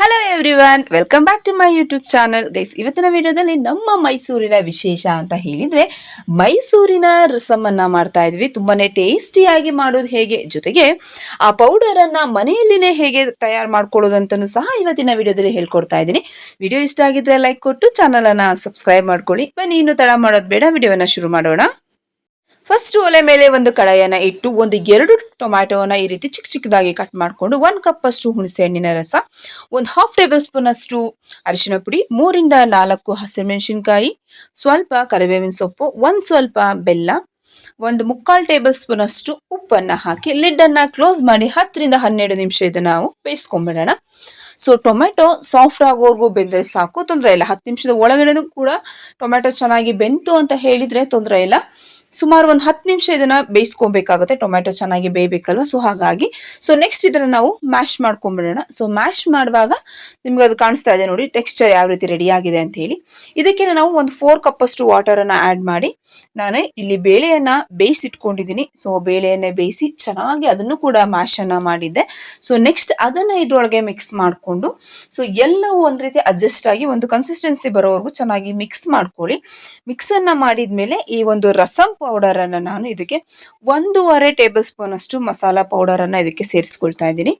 Hello everyone welcome back to my YouTube channel guys ಇವತ್ತಿನ ವಿಡಿಯೋದಲ್ಲಿ ನಮ್ಮ ಮೈಸೂರಿನ ವಿಶೇಷ ಅಂತ ಹೇಳಿದ್ರೆ, ಮೈಸೂರಿನ ರಸಮನ್ನ ಮಾಡ್ತಾ ಇದ್ವಿ. ತುಂಬಾನೇ ಟೇಸ್ಟಿಯಾಗಿ ಮಾಡೋದು ಹೇಗೆ? ಜೊತೆಗೆ, ಆ ಪೌಡರ್ ಅನ್ನ ಮನೆಯಲ್ಲಿನೇ ಹೇಗೆ ತಯಾರು ಮಾಡ್ಕೊಳ್ಳೋದಂತ ಸಹ ಇವತ್ತಿನ ವಿಡಿಯೋದಲ್ಲಿ ಹೇಳ್ಕೊಡ್ತಾ ಇದ್ದೀನಿ. ವಿಡಿಯೋ ಇಷ್ಟ ಆಗಿದ್ರೆ ಲೈಕ್ ಕೊಟ್ಟು ಚಾನಲ್ ಅನ್ನ ಸಬ್ಸ್ಕ್ರೈಬ್ ಮಾಡ್ಕೊಳ್ಳಿ. ಬನ್ನಿ, ಇನ್ನು ತಡ ಮಾಡೋದು ಬೇಡ. ವಿಡಿಯೋನ ಶುರು ಮಾಡೋಣ. ಫಸ್ಟ್ ಒಲೆ ಮೇಲೆ ಒಂದು ಕಡಾಯನ ಇಟ್ಟು ಒಂದು ಎರಡು ಟೊಮ್ಯಾಟೋನ ಈ ರೀತಿ ಚಿಕ್ಕ ಚಿಕ್ಕದಾಗಿ ಕಟ್ ಮಾಡಿಕೊಂಡು ಒಂದು ಕಪ್ ಅಷ್ಟು ಹುಣಸೆ ಹಣ್ಣಿನ ರಸ, ಒಂದು ಹಾಫ್ ಟೇಬಲ್ ಸ್ಪೂನ್ ಅಷ್ಟು ಅರಿಶಿನ ಪುಡಿ, ಮೂರಿಂದ ನಾಲ್ಕು ಹಸಿಮೆಣಸಿನಕಾಯಿ, ಸ್ವಲ್ಪ ಕರಿಬೇವಿನ ಸೊಪ್ಪು, ಒಂದು ಸ್ವಲ್ಪ ಬೆಲ್ಲ, ಒಂದು ಮುಕ್ಕಾಲು ಟೇಬಲ್ ಸ್ಪೂನ್ ಅಷ್ಟು ಉಪ್ಪನ್ನು ಹಾಕಿ ಲಿಡ್ಡನ್ನು ಕ್ಲೋಸ್ ಮಾಡಿ ಹತ್ತರಿಂದ ಹನ್ನೆರಡು ನಿಮಿಷ ಇದನ್ನ ನಾವು ಬೇಯಿಸ್ಕೊಂಡ್ಬಿಡೋಣ ಸೊ ಟೊಮೆಟೊ ಸಾಫ್ಟ್ ಆಗೋವರೆಗೂ ಬೆಂದರೆ ಸಾಕು, ತೊಂದರೆ ಇಲ್ಲ. ಹತ್ತು ನಿಮಿಷದ ಒಳಗಡೆನೂ ಕೂಡ ಟೊಮೆಟೊ ಚೆನ್ನಾಗಿ ಬೆಂತು ಅಂತ ಹೇಳಿದ್ರೆ ತೊಂದರೆ ಇಲ್ಲ. ಸುಮಾರು ಒಂದು ಹತ್ತು ನಿಮಿಷ ಇದನ್ನ ಬೇಯಿಸ್ಕೊಬೇಕಾಗುತ್ತೆ. ಟೊಮೆಟೊ ಚೆನ್ನಾಗಿ ಬೇಯಬೇಕಲ್ವ? ಸೊ ಹಾಗಾಗಿ ಸೊ ನೆಕ್ಸ್ಟ್ ಇದನ್ನ ನಾವು ಮ್ಯಾಶ್ ಮಾಡ್ಕೊಂಡ್ಬಿಡೋಣ ಸೊ ಮ್ಯಾಶ್ ಮಾಡುವಾಗ ನಿಮ್ಗೆ ಅದು ಕಾಣಿಸ್ತಾ ಇದೆ ನೋಡಿ ಟೆಕ್ಸ್ಚರ್ ಯಾವ ರೀತಿ ರೆಡಿ ಆಗಿದೆ ಅಂತ ಹೇಳಿ. ಇದಕ್ಕೆ ನಾವು ಒಂದು ಫೋರ್ ಕಪ್ ಅಷ್ಟು ವಾಟರ್ ಅನ್ನ ಆಡ್ ಮಾಡಿ, ನಾನು ಇಲ್ಲಿ ಬೇಳೆಯನ್ನ ಬೇಯಿಸಿಟ್ಕೊಂಡಿದ್ದೀನಿ. ಸೊ ಬೇಳೆಯನ್ನೇ ಬೇಯಿಸಿ ಚೆನ್ನಾಗಿ ಅದನ್ನು ಕೂಡ ಮ್ಯಾಶ್ ಅನ್ನ ಮಾಡಿದ್ದೆ. ಸೊ ನೆಕ್ಸ್ಟ್ ಅದನ್ನ ಇದ್ರೊಳಗೆ ಮಿಕ್ಸ್ ಮಾಡಿಕೊಂಡು ಸೊ ಎಲ್ಲವೂ ಒಂದ್ ರೀತಿ ಅಡ್ಜಸ್ಟ್ ಆಗಿ ಒಂದು ಕನ್ಸಿಸ್ಟೆನ್ಸಿ ಬರೋವರೆಗೂ ಚೆನ್ನಾಗಿ ಮಿಕ್ಸ್ ಮಾಡ್ಕೊಳ್ಳಿ. ಮಿಕ್ಸ್ ಅನ್ನ ಮಾಡಿದ್ಮೇಲೆ ಈ ಒಂದು ರಸಂ ಪೌಡರ್ ಅನ್ನ ನಾನು ಇದಕ್ಕೆ ಒಂದೂವರೆ ಟೇಬಲ್ ಸ್ಪೂನ್ ಅಷ್ಟು ಮಸಾಲಾ ಪೌಡರ್ ಅನ್ನ ಇದಕ್ಕೆ ಸೇರಿಸ್ಕೊಳ್ತಾ ಇದ್ದೀನಿ.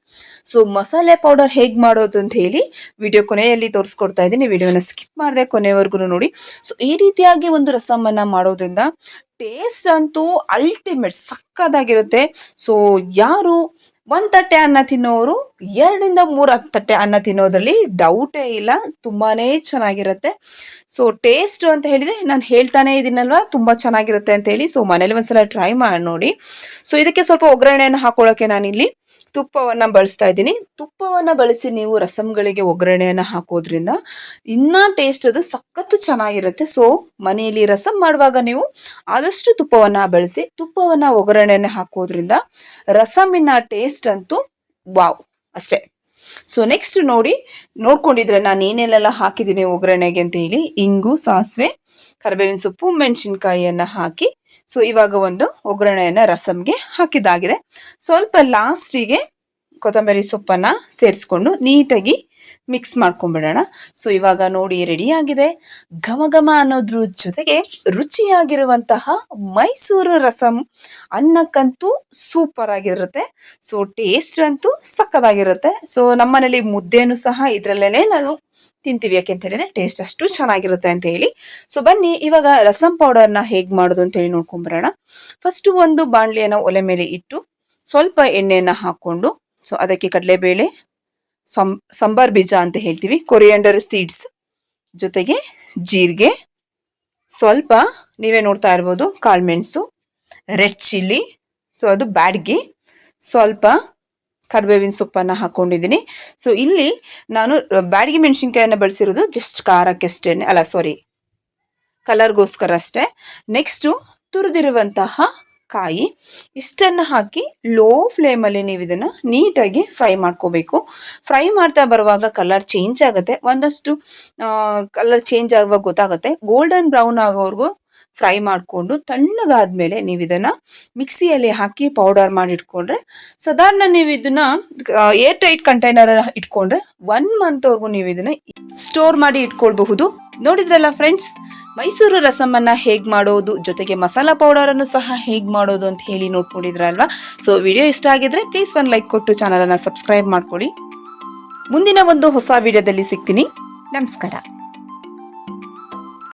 ಸೊ ಮಸಾಲೆ ಪೌಡರ್ ಹೇಗೆ ಮಾಡೋದು ಅಂತ ಹೇಳಿ ವಿಡಿಯೋ ಕೊನೆಯಲ್ಲಿ ತೋರಿಸ್ಕೊಡ್ತಾ ಇದ್ದೀನಿ. ವಿಡಿಯೋನ ಸ್ಕಿಪ್ ಮಾಡದೆ ಕೊನೆವರೆಗೂ ನೋಡಿ. ಸೊ ಈ ರೀತಿಯಾಗಿ ಒಂದು ರಸಮನ್ನ ಮಾಡೋದ್ರಿಂದ ಟೇಸ್ಟ್ ಅಂತೂ ಅಲ್ಟಿಮೇಟ್ ಸಕ್ಕದಾಗಿರುತ್ತೆ ಸೊ ಯಾರು, ಒಂದ್ ತಟ್ಟೆ ಅನ್ನ ತಿನ್ನೋರು ಎರಡರಿಂದ ಮೂರು ತಟ್ಟೆ ಅನ್ನ ತಿನ್ನೋದ್ರಲ್ಲಿ ಡೌಟೇ ಇಲ್ಲ, ತುಂಬಾನೇ ಚೆನ್ನಾಗಿರುತ್ತೆ. ಸೊ ಟೇಸ್ಟ್ ಅಂತ ಹೇಳಿದ್ರೆ ನಾನು ಹೇಳ್ತಾನೆ ಇದೀನಲ್ವಾ? ತುಂಬಾ ಚೆನ್ನಾಗಿರುತ್ತೆ ಅಂತ ಹೇಳಿ ಸೊ ಮನೇಲಿ ಒಂದ್ಸಲ ಟ್ರೈ ಮಾಡಿ ನೋಡಿ. ಸೊ ಇದಕ್ಕೆ ಸ್ವಲ್ಪ ಒಗ್ಗರಣೆಯನ್ನು ಹಾಕೊಳ್ಳೋಕೆ ನಾನಿಲ್ಲಿ ತುಪ್ಪವನ್ನ ಬಳಸ್ತಾ ಇದ್ದೀನಿ. ತುಪ್ಪವನ್ನ ಬಳಸಿ ನೀವು ರಸಂಗಳಿಗೆ ಒಗ್ಗರಣೆಯನ್ನು ಹಾಕೋದ್ರಿಂದ ಇನ್ನ ಟೇಸ್ಟ್ ಅದು ಸಖತ್ತು ಚೆನ್ನಾಗಿರುತ್ತೆ. ಸೊ ಮನೆಯಲ್ಲಿ ರಸಂ ಮಾಡುವಾಗ ನೀವು ಆದಷ್ಟು ತುಪ್ಪವನ್ನ ಬಳಸಿ, ತುಪ್ಪವನ್ನ ಒಗ್ಗರಣೆಯನ್ನು ಹಾಕೋದ್ರಿಂದ ರಸಮಿನ ಟೇಸ್ಟ್ ಅಂತೂ ವಾವ್ ಅಷ್ಟೇ. ಸೊ ನೆಕ್ಸ್ಟ್ ನೋಡಿ, ನೋಡ್ಕೊಂಡಿದ್ರೆ ನಾನು ಏನೆಲ್ಲ ಹಾಕಿದ್ದೀನಿ ಒಗ್ಗರಣೆಗೆ ಅಂತ ಹೇಳಿ, ಇಂಗು, ಸಾಸಿವೆ, ಕರಿಬೇವಿನ ಸೊಪ್ಪು, ಮೆಣಸಿನ್ಕಾಯಿಯನ್ನು ಹಾಕಿ ಸೊ ಇವಾಗ ಒಂದು ಒಗ್ಗರಣೆಯನ್ನು ರಸಮ್ಗೆ ಹಾಕಿದಾಗಿದೆ ಸ್ವಲ್ಪ ಲಾಸ್ಟಿಗೆ ಕೊತ್ತಂಬರಿ ಸೊಪ್ಪನ್ನು ಸೇರಿಸ್ಕೊಂಡು ನೀಟಾಗಿ ಮಿಕ್ಸ್ ಮಾಡ್ಕೊಂಡ್ಬಿಡೋಣ. ಸೊ ಇವಾಗ ನೋಡಿ ರೆಡಿ ಆಗಿದೆ. ಘಮ ಘಮ ಅನ್ನೋದ್ರ ಜೊತೆಗೆ ರುಚಿಯಾಗಿರುವಂತಹ ಮೈಸೂರು ರಸಂ ಅನ್ನಕ್ಕಂತೂ ಸೂಪರ್ ಆಗಿರುತ್ತೆ. ಸೊ ಟೇಸ್ಟ್ ಅಂತೂ ಸಕ್ಕದಾಗಿರುತ್ತೆ. ಸೊ ನಮ್ಮನೇಲಿ ಮುದ್ದೆನೂ ಸಹ ಇದರಲ್ಲೇ ನಾನು ತಿಂತೀವಿ. ಯಾಕೆ ಅಂತ ಹೇಳಿದ್ರೆ ಟೇಸ್ಟ್ ಅಷ್ಟು ಚೆನ್ನಾಗಿರುತ್ತೆ ಅಂತ ಹೇಳಿ. ಸೊ ಬನ್ನಿ, ಇವಾಗ ರಸಂ ಪೌಡರ್ನ ಹೇಗೆ ಮಾಡೋದು ಅಂತ ಹೇಳಿ ಫಸ್ಟ್ ಒಂದು ಬಾಣಲಿಯನ್ನು ಒಲೆ ಮೇಲೆ ಇಟ್ಟು ಸ್ವಲ್ಪ ಎಣ್ಣೆಯನ್ನು ಹಾಕೊಂಡು ಸೊ ಅದಕ್ಕೆ ಕಡಲೆಬೇಳೆ, ಸಂ, ಸಂಬಾರ್ ಬೀಜ ಅಂತ ಹೇಳ್ತೀವಿ. ಕೊರಿಯಂಡರ್ ಸೀಡ್ಸ್ ಜೊತೆಗೆ ಜೀರಿಗೆ. ಸ್ವಲ್ಪ ನೀವೇ ನೋಡ್ತಾ ಇರ್ಬೋದು ಕಾಳುಮೆಣಸು ರೆಡ್ ಚಿಲ್ಲಿ. ಸೊ ಅದು ಬ್ಯಾಡ್ಗಿ. ಸ್ವಲ್ಪ ಕರಿಬೇವಿನ ಸೊಪ್ಪನ್ನು ಹಾಕೊಂಡಿದ್ದೀನಿ. ಸೊ ಇಲ್ಲಿ ನಾನು ಬ್ಯಾಡಗಿ ಮೆಣಸಿನ್ಕಾಯನ್ನು ಬಳಸಿರೋದು ಜಸ್ಟ್ ಖಾರಕ್ಕಷ್ಟೇ, ಅಲ್ಲ ಸಾರಿ ಕಲರ್ಗೋಸ್ಕರ ಅಷ್ಟೇ. ನೆಕ್ಸ್ಟು ತುರಿದಿರುವಂತಹ ಕಾಯಿ, ಇಷ್ಟನ್ನು ಹಾಕಿ ಲೋ ಫ್ಲೇಮಲ್ಲಿ ನೀವು ಇದನ್ನು ನೀಟಾಗಿ ಫ್ರೈ ಮಾಡ್ಕೋಬೇಕು. ಫ್ರೈ ಮಾಡ್ತಾ ಬರುವಾಗ ಕಲರ್ ಚೇಂಜ್ ಆಗುತ್ತೆ. ಒಂದಷ್ಟು ಕಲರ್ ಚೇಂಜ್ ಆಗುವಾಗ ಗೊತ್ತಾಗುತ್ತೆ. ಗೋಲ್ಡನ್ ಬ್ರೌನ್ ಆಗೋವರೆಗೂ ಫ್ರೈ ಮಾಡಿಕೊಂಡು ತಣ್ಣಗಾದ್ಮೇಲೆ ನೀವು ಇದನ್ನು ಮಿಕ್ಸಿಯಲ್ಲಿ ಹಾಕಿ ಪೌಡರ್ ಮಾಡಿ ಇಟ್ಕೊಂಡ್ರೆ ಸಾಧಾರಣ ನೀವು ಇದನ್ನ ಏರ್ ಟೈಟ್ ಕಂಟೈನರ್ ಇಟ್ಕೊಂಡ್ರೆ ಒನ್ ಮಂತ್ವರೆಗೂ ನೀವು ಇದನ್ನ ಸ್ಟೋರ್ ಮಾಡಿ ಇಟ್ಕೊಳ್ಬಹುದು. ನೋಡಿದ್ರಲ್ಲ ಫ್ರೆಂಡ್ಸ್ ಮೈಸೂರು ರಸಮನ್ನ ಹೇಗ್ ಮಾಡೋದು, ಜೊತೆಗೆ ಮಸಾಲಾ ಪೌಡರ್ ಅನ್ನು ಸಹ ಹೇಗ್ ಮಾಡೋದು ಅಂತ ಹೇಳಿ ನೋಡ್ಕೊಂಡಿದ್ರಲ್ವಾ? ಸೊ ವಿಡಿಯೋ ಇಷ್ಟ ಆಗಿದ್ರೆ ಪ್ಲೀಸ್ ಒಂದು ಲೈಕ್ ಕೊಟ್ಟು ಚಾನಲ್ ಅನ್ನ ಸಬ್ಸ್ಕ್ರೈಬ್ ಮಾಡ್ಕೊಳ್ಳಿ. ಮುಂದಿನ ಒಂದು ಹೊಸ ವಿಡಿಯೋದಲ್ಲಿ ಸಿಗ್ತೀನಿ. ನಮಸ್ಕಾರ.